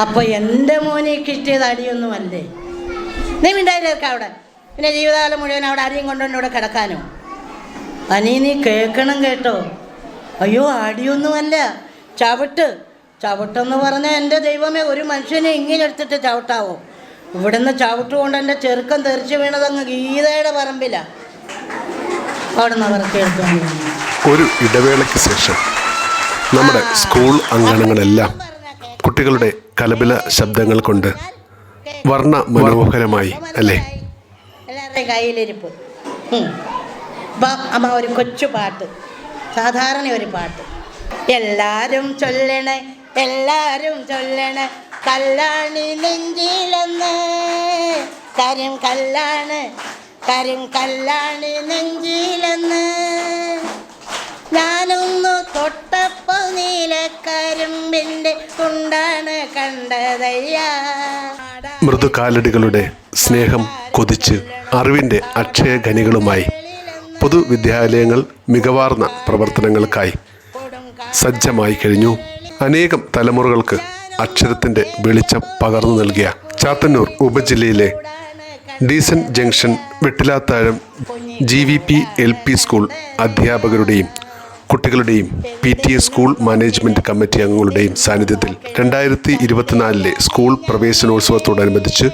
അപ്പൊ എന്റെ മോനെ കിട്ടിയത് അടിയൊന്നുമല്ലേ? നീ മിണ്ടായിരിക്ക അവിടെ. പിന്നെ ജീവിതകാലം മുഴുവൻ അവിടെ അരിയും കൊണ്ടുകൊണ്ട് ഇവിടെ കിടക്കാനോ? അനി നീ കേൾക്കണം കേട്ടോ. അയ്യോ അടിയൊന്നുമല്ല. ചവിട്ട്. ചവിട്ടെന്ന് പറഞ്ഞാൽ എന്റെ ദൈവമേ ഒരു മനുഷ്യനെ ഇങ്ങനെ എടുത്തിട്ട് ചവിട്ടാവോ? ഇവിടുന്ന് ചവിട്ടുകൊണ്ട് എന്റെ ചെറുക്കം തെറിച്ച് വീണതങ്ങ് ഗീതയുടെ പറമ്പില. അവിടെ നിന്ന് അവർക്ക് ഒരു ഇടവേളയ്ക്ക് ശേഷം നമ്മുടെ സ്കൂൾ അങ്കണങ്ങളെല്ലാം കുട്ടികളുടെ കലപില ശബ്ദങ്ങൾ കൊണ്ട് വർണ മനോഹരമായി അല്ലേ? എല്ലാവരുടെയും കയ്യിലിരിപ്പ്. ഉം. അപ്പം അമ്മ ഒരു കൊച്ചു പാട്ട്. സാധാരണ ഒരു പാട്ട്. എല്ലാരും ചൊല്ലണേ എല്ലാരും ചൊല്ലണേ കല്ലാണി നെഞ്ചിലെന്ന്. കരും കല്ലാണ് കരും കല്ലാണി നെഞ്ചിലെന്ന്. തൊട്ടപ്പോ നീലക്കരിമ്പിന്റെ കുണ്ടാണ് കണ്ടതയ്യാ. മൃദുകാലടികളുടെ സ്നേഹം കൊതിച്ച് അറിവിന്റെ അക്ഷയഖനികളുമായി പൊതുവിദ്യാലയങ്ങൾ മികവാർന്ന പ്രവർത്തനങ്ങൾക്കായി സജ്ജമായി കഴിഞ്ഞു. അനേകം തലമുറകൾക്ക് അക്ഷരത്തിന്റെ വെളിച്ചം പകർന്നു നൽകിയ Chathannoor ഉപജില്ലയിലെ Deesan junction Vettilathazham G V P L P school അധ്യാപകരുടെയും കുട്ടികളുടെയും P T A school management committee അംഗങ്ങളുടെയും സാന്നിധ്യത്തിൽ രണ്ടായിരത്തി ഇരുപത്തിനാലിലെ സ്കൂൾ പ്രവേശനോത്സവത്തോടനുബന്ധിച്ച്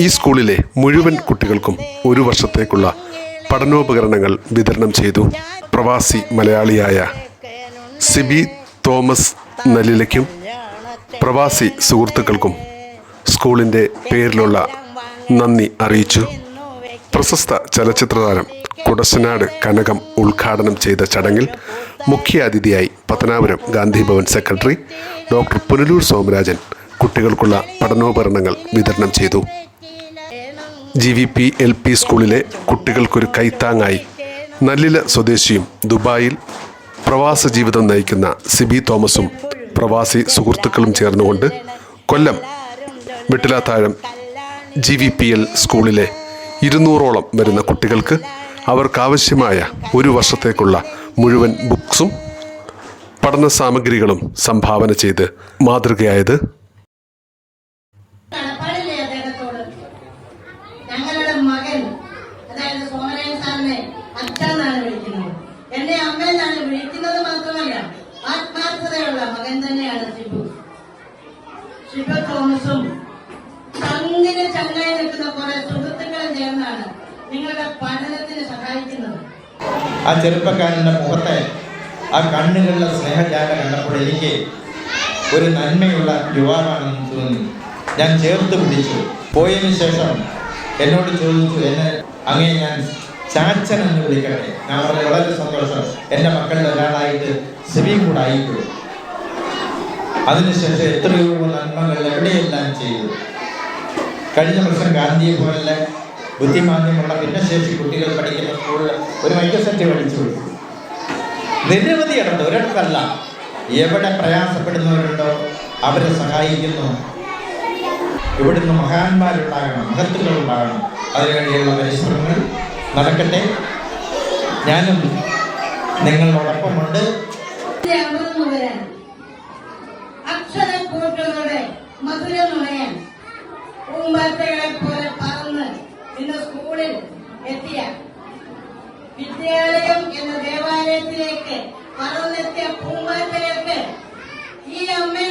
ഈ സ്കൂളിലെ മുഴുവൻ കുട്ടികൾക്കും ഒരു വർഷത്തേക്കുള്ള പഠനോപകരണങ്ങൾ വിതരണം ചെയ്തു. പ്രവാസി മലയാളിയായ സിബി തോമസ് നലിലയ്ക്കും പ്രവാസി സുഹൃത്തുക്കൾക്കും സ്കൂളിന്റെ പേരിലുള്ള നന്ദി അറിയിച്ചു. പ്രശസ്ത ചലച്ചിത്രതാരം കുടശനാട് കനകം ഉദ്ഘാടനം ചെയ്ത ചടങ്ങിൽ മുഖ്യാതിഥിയായി പത്തനാപുരം ഗാന്ധിഭവൻ സെക്രട്ടറി ഡോക്ടർ പുനലൂർ സോമരാജൻ കുട്ടികൾക്കുള്ള പഠനോപകരണങ്ങൾ വിതരണം ചെയ്തു. G V P L P സ്കൂളിലെ കുട്ടികൾക്കൊരു കൈത്താങ്ങായി നല്ലില സ്വദേശിയും ദുബായിൽ പ്രവാസ ജീവിതം നയിക്കുന്ന സിബി തോമസും പ്രവാസി സുഹൃത്തുക്കളും ചേർന്നുകൊണ്ട് Kollam Vettilathazham G V P L സ്കൂളിലെ ഇരുന്നൂറോളം വരുന്ന കുട്ടികൾക്ക് അവർക്കാവശ്യമായ ഒരു വർഷത്തേക്കുള്ള മുഴുവൻ ബുക്സും പഠന സാമഗ്രികളും സംഭാവന ചെയ്ത് മാതൃകയായത് ും ഞങ്ങളുടെ മകൻ വിളിക്കുന്നത്. വിളിക്കുന്നത് ആത്മാർത്ഥതയുള്ള മകൻ തന്നെയാണ് ചങ്ങായി നിൽക്കുന്ന കുറെ നിങ്ങളുടെ പഠനത്തിന് സഹായിക്കുന്നത്. ആ ചെറുപ്പക്കാരന്റെ മുഖത്തെ ആ കണ്ണുകളിലെ സ്നേഹജാലം കണ്ടപ്പോൾ എനിക്ക് ഒരു നന്മയുള്ള യുവാവാണെന്ന് തോന്നി. ഞാൻ ചേർത്ത് പിടിച്ചു. പോയതിനു ശേഷം എന്നോട് ചോദിച്ചു എന്നെ അങ്ങേ ഞാൻ ചാച്ചൻ എന്ന് വിളിക്കട്ടെ ഞാൻ പറഞ്ഞു വളരെ സന്തോഷം. എന്റെ മക്കളിൽ ഒരാളായിട്ട് സിവി കൂടെ ആയിപ്പോയി. അതിനുശേഷം എത്രയോ നന്മകൾ എവിടെയെല്ലാം ചെയ്തു. കഴിഞ്ഞ വർഷം ഗാന്ധിയെ പോലെ ബുദ്ധിമാന്യമുള്ള ഭിന്നശേഷി കുട്ടികൾ പഠിക്കുന്ന സ്കൂളിൽ ഒരു വൈദ്യസഖ്യം അടിച്ചു കൊടുക്കും നിരവധി ഇടത്ത് ഒരിടത്തല്ല എവിടെ പ്രയാസപ്പെടുന്നവരുണ്ടോ അവരെ സഹായിക്കുന്നു. ഇവിടുന്ന് മഹാന്മാരുണ്ടാകണം മഹത്തുക്കൾ ഉണ്ടാകണം അതിനുവേണ്ടിയുള്ള പരിശ്രമങ്ങൾ നടക്കട്ടെ. ഞാനും നിങ്ങളോടൊപ്പമുണ്ട്. അക്ഷര അക്ഷരക്കൂട്ടുകളുടെ മധുരം നുണയാൻ പോലെ എത്തിയ. വിദ്യാലയം എന്ന ദേവാലയത്തിലേക്ക് പറന്നെത്തിയ പൂമാറ്റകൾക്ക് ഈ അമ്മയുടെ